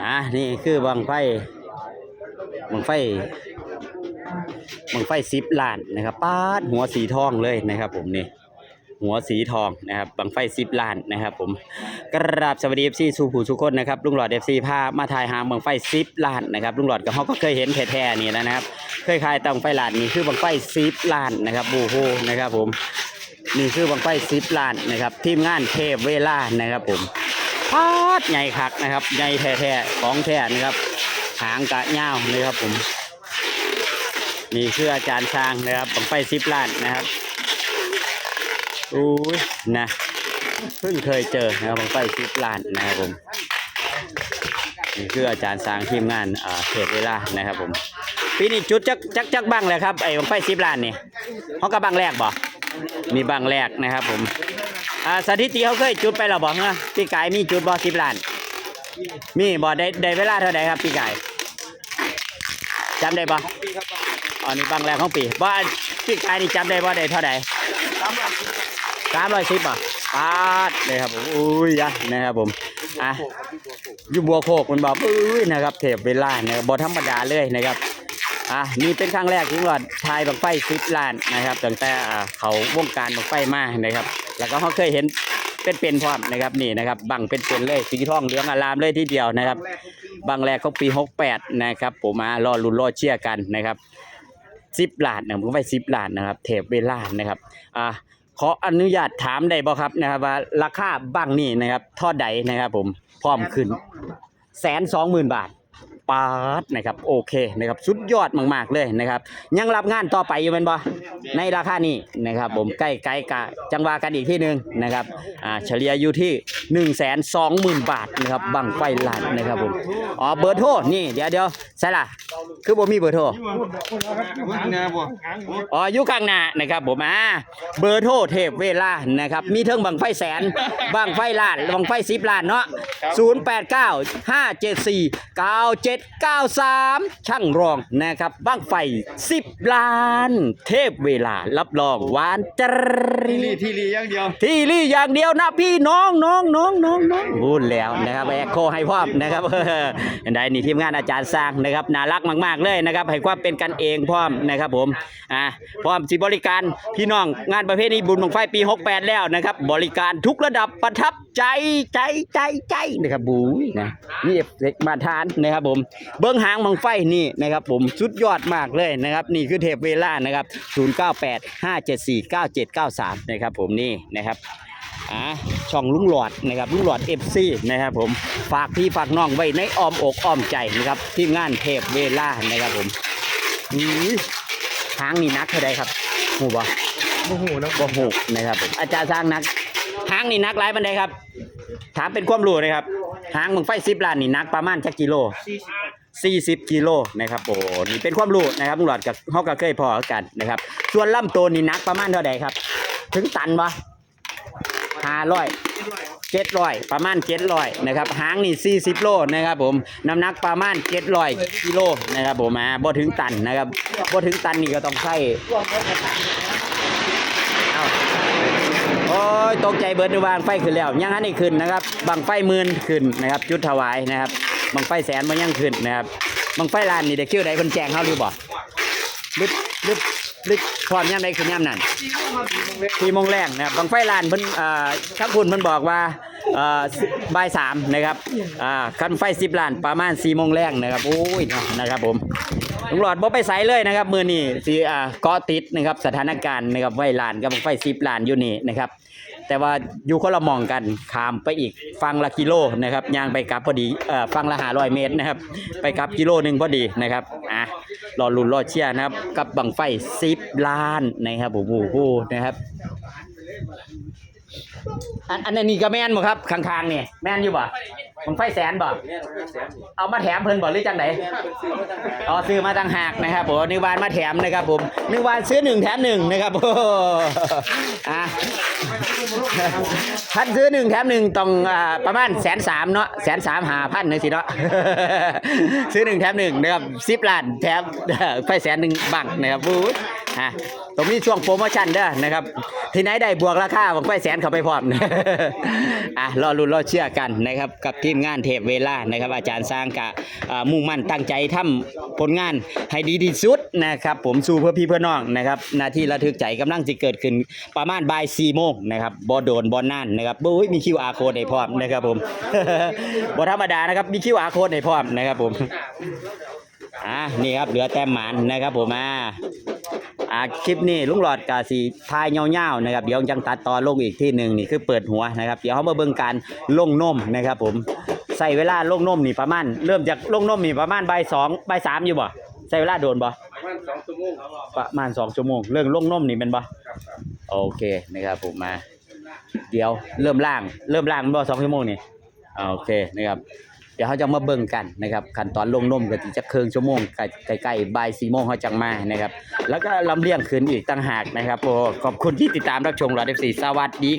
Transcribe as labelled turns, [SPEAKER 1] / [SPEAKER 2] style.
[SPEAKER 1] อ่านี่คือบังไฟบังไฟบังไฟซิปล้านนะครับปาดหัวสีทองเลยนะครับ ผมนี่หัวสีทองนะครับบังไฟซิปล้านนะครับ ผมกราบสวัสดีเอฟซีสู่ผู้สุคนนะครับลุงหลอดเอฟซีพามาถ่ายหางบังไฟซิปล้านนะครับลุงหลอดกับเขาก็เคยเห็นแท้ๆนี่แล้วนะครับ เคยขายตังไฟล้านนี่คือบังไฟซิปล้านนะครับโอ้โหนะครับ ผมนี่คือบังไฟซิปล้านนะครับ ทีมงานเทพเวลานะครับ ผม พาดใหญ่คักนะครับใหญ่แท้ๆของแท้นะครับ หางกะเง่าวนะครับผมนี่คืออาจารย์ช้างนะครับบังไฟซิปล้านนะครับอุ้ยนะเพิ่งเคยเจอนะครับบังไฟซิปล้านนะครับผมนี่คืออาจารย์สร้างทีมงานอ่าเขตเวลานะครับผมปีนี้จุดจักจักจักบ้างเลยครับไอ้บังไฟซิปล้านนี่เขาก็บ้างแรกบ่ มีบางแรกนะครับผมอ่าสถิติเขาเคยจุดไปหรอบ่ฮะพี่กายมีจุดบ่สิบล้าน มีบ่ได้ได้เวลาเท่าไหร่ครับพี่กายจำได้บ่อ๋อนี่บางแรกของปีว่าพี่กายนี่จำได้บ่ได้เท่าไหร่สามร้อยสิบอะปาดเลยครับผมอุ้ยยะนะครับผมอะอยู่บัวโคกมันบอกอุ้ยนะครับเทปเวลานะครับบธรรมดาเลยนะครับ อะนี่เป็นครั้งแรกที่หลอดทายบังไฟสิบล้านนะครับตั้งแต่เขาวงการบังไฟมานะครับ แล้วก็เขาเคยเห็นเป็นเป็นพร้อมนะครับนี่นะครับบังเป็นเป็นเลยสีทองเหลืองอารามเลยทีเดียวนะครับบังแรกของปี 68 นะครับผมมารอลุ้นรอเชียร์กันนะครับสิบล้านนะผมก็ไปสิบล้านนะครับเทปเวลานะครับอะขออนุญาตถามได้บ่ครับนะครับว่าราคาบังนี่นะครับท่อใดนะครับผมพร้อมขึ้นแสนสองหมื่นบาท ปาดนะครับโอเคนะครับสุดยอดมากๆเลยนะครับ ยังรับงานต่อไปอยู่เป็นบ่ในราคานี้นะครับ ผมใกล้ใกล้กะจังหวะกันอีกที่หนึ่งนะครับอ่าเฉลี่ยอยู่ที่1นึ่งแสนสองหมื่นบาทนะครับบังไฟลานนะครับผมอ๋อเบอร์โทรนี่เดี๋ยวเดี๋ยวใช่ละ คือบ่มีเบอร์โทรอ๋ออยู่ข้างหน้านะครับผมอ่าเบอร์โทรเทพเวลานะครับ มีเทิงบังไฟแสน บังไฟล้านบังไฟสิบล้านเนาะ0 8 9 5 7 4 9 7 9 3 ช่างรองนะครับบังไฟ 10 ล้าน เทพเวลารับรองหวานจรี
[SPEAKER 2] ทีรีอย่างเดียว
[SPEAKER 1] ที่รี่อย่างเดียวนะพี่น้องน้องน้องน้องน้องพูดแล้วนะครับแอคโคให้พร้อมนะครับอันใดนี่ทีมงานอาจารย์สร้างนะครับน่ารักมาก ๆ เลยนะครับให้ความเป็นกันเองพร้อมนะครับผมอ่าพร้อมสิบริการพี่น้องงานประเภทนี้บุญบังไฟปี 68 แล้วนะครับ บริการทุกระดับประทับใจใจใจใจนะครับบูนะนี่เด็กมาทานนะครับผม เบื้องหางบังไฟนี่นะครับผมสุดยอดมากเลยนะครับ นี่คือเทปเวล่านะครับ 098 574 9793 นะครับผมนี่นะครับ อ่าช่องลุงหลอดนะครับลุงหลอดเอฟซีนะครับผมฝากพี่ฝากน้องไว้ในอ้อมอกอ้อมใจนะครับที่งานเทพเวลานะครับผมอื้อทางนี่นักเท่าใดครับหูบ่
[SPEAKER 2] โอ้โหนะ
[SPEAKER 1] บ่หูนะครับผมอาจารย์สร้างนักทางนี่นักหลายบันไดครับ ถามเป็นความรู้เลยครับทางมึงไฟสิบล้านนี่นักประมาณจักกิโล40กิโลนะครับโอ้นี่เป็นความรู้นะครับลุงหลอดกับเฮาก็เคยพอกันนะครับ ส่วนลำตัวนี่นักประมาณเท่าใดครับ ถึงตันบ่ ห้าร้อยเจ็ดร้อยประมาณเจ็ดร้อยนะครับหางนี่สี่สิบโลนะครับผมน้ำหนักประมาณเจ็ดร้อยกิโลนะครับผมอ่าบ่ถึงตันนะครับบ่ถึงตันนี่ก็ต้องใช้โอ้ยตกใจเบิดดูบางไฟขึ้นแล้วยังหันนี่ขึ้นนะครับบางไฟหมื่นขึ้นนะครับ จุดถวายนะครับบางไฟแสนมันยังขึ้นนะครับบางไฟลานนี่เด็กคิวใดเพิ่นแจ้งเฮาหรือบ่ลึกลึ กลึกพร้อมยามใดคือยามนั้นสี่โมงแรงนะครับบังไฟลานเพิ่นอ่าทั้งคุณเพิ่นบอกว่าอ่าบ่ายสามนะครับอ่าคันไฟสิบล้านประมาณสี่โมงแรงนะครับโอ้ยนะครับผมลุงหลอดบ่ไปใสเลยนะครับมือนี่สีอ่าเกาะติดนะครับสถานการณ์นะครับไฟลานกับบังไฟสิบล้านอยู่นี่นะครับ แต่ว่าอยู่คนละมองกันขามไปอีกฟังละกิโลนะครับยางไปกลับพอดีเอ่อฟังละหาร้อยเมตรนะครับ ไปกลับกิโลหนึ่งพอดีนะครับอะรอลุ้นรอเชียร์นะครับ กับบังไฟสิบล้านนะครับโอ้โหนะครับอันอันนี้ก็แม่นบ่ครับข้างๆนี่แม่นอยู่บ่ บังไฟแสนบ่เอามาแถมเพิ่นบ่หรือจังไดอ๋อซื้อมาต่างหากนะครับผมนึกวานมาแถมนะครับผมนึกวานซื้อหนึ่งแถมหนึ่งนะครับโอ้โหอะท่านซื้อหนึ่งแถมหนึ่งต้องอ่าประมาณแสนสามเนาะแสนสามหาพันเลยสิเนาะ ซื้อหนึ่งแถมหนึ่งนะครับสิบล้านแถมไฟแสนหนึ่งบังนะครับบู๊ ฮะตรงนี้ช่วงโปรโมชั่นเด้อนะครับ ที่ไหนได้บวกราคาบังไฟแสนเข้าไปพร้อม อะรอรุ้นรอเชื่อกันนะครับ กับทีมงานเทพเวลานะครับ อาจารย์สร้างกะอ่ามุ่งมั่นตั้งใจทำผลงานให้ดีที่สุดนะครับ ผมสู้เพื่อพี่เพื่อน้องนะครับหนาที่ระทึกใจกำลังจะเกิดขึ้นประมาณบ่ายสี่โมงนะครับบอโดนบอลนั่นนะครับบุ้ยมี QR code ให้พร้อมนะครับผมบ่ธรรมดานะครับมี QR code ให้พร้อมนะครับผมอ่านี่ครับเหลือแต้มหมานนะครับผมอ่า อ่าคลิปนี้ลุงหลอดกาสีทายเงาๆนะครับเดี๋ยวจังตัดต่อลงอีกที่หนึ่งนี่คือเปิดหัวนะครับเดี๋ยวเขามาเบิ่งการลงนมนะครับ ผมใส่เวลาลงนมนี่ประมาณเริ่มจากลงนมนี่ประมาณใบสองใบสามอยู่บ่ใส่เวลาโดนบ่
[SPEAKER 2] ประมาณสองชั่วโมง
[SPEAKER 1] ประมาณสองชั่วโมงเรื่องลงนมนี่เป็นบ่โอเคนะครับผมมา เดี๋ยวเริ่มล่าง เริ่มล่างบ่สองชั่วโมงนี่โอเคนะครับ เดี๋ยวเขาจะมาเบิ่งกันนะครับขั้นตอนลงนมก็จะเครึ่งชั่วโมงใกล้ๆบ่ายสี่โมงเขาจังมานะครับ แล้วก็ลำเลียงคืนอีกต่างหากนะครับโอ้ขอบคุณที่ติดตามรับชมเราเอฟซีสวัสดี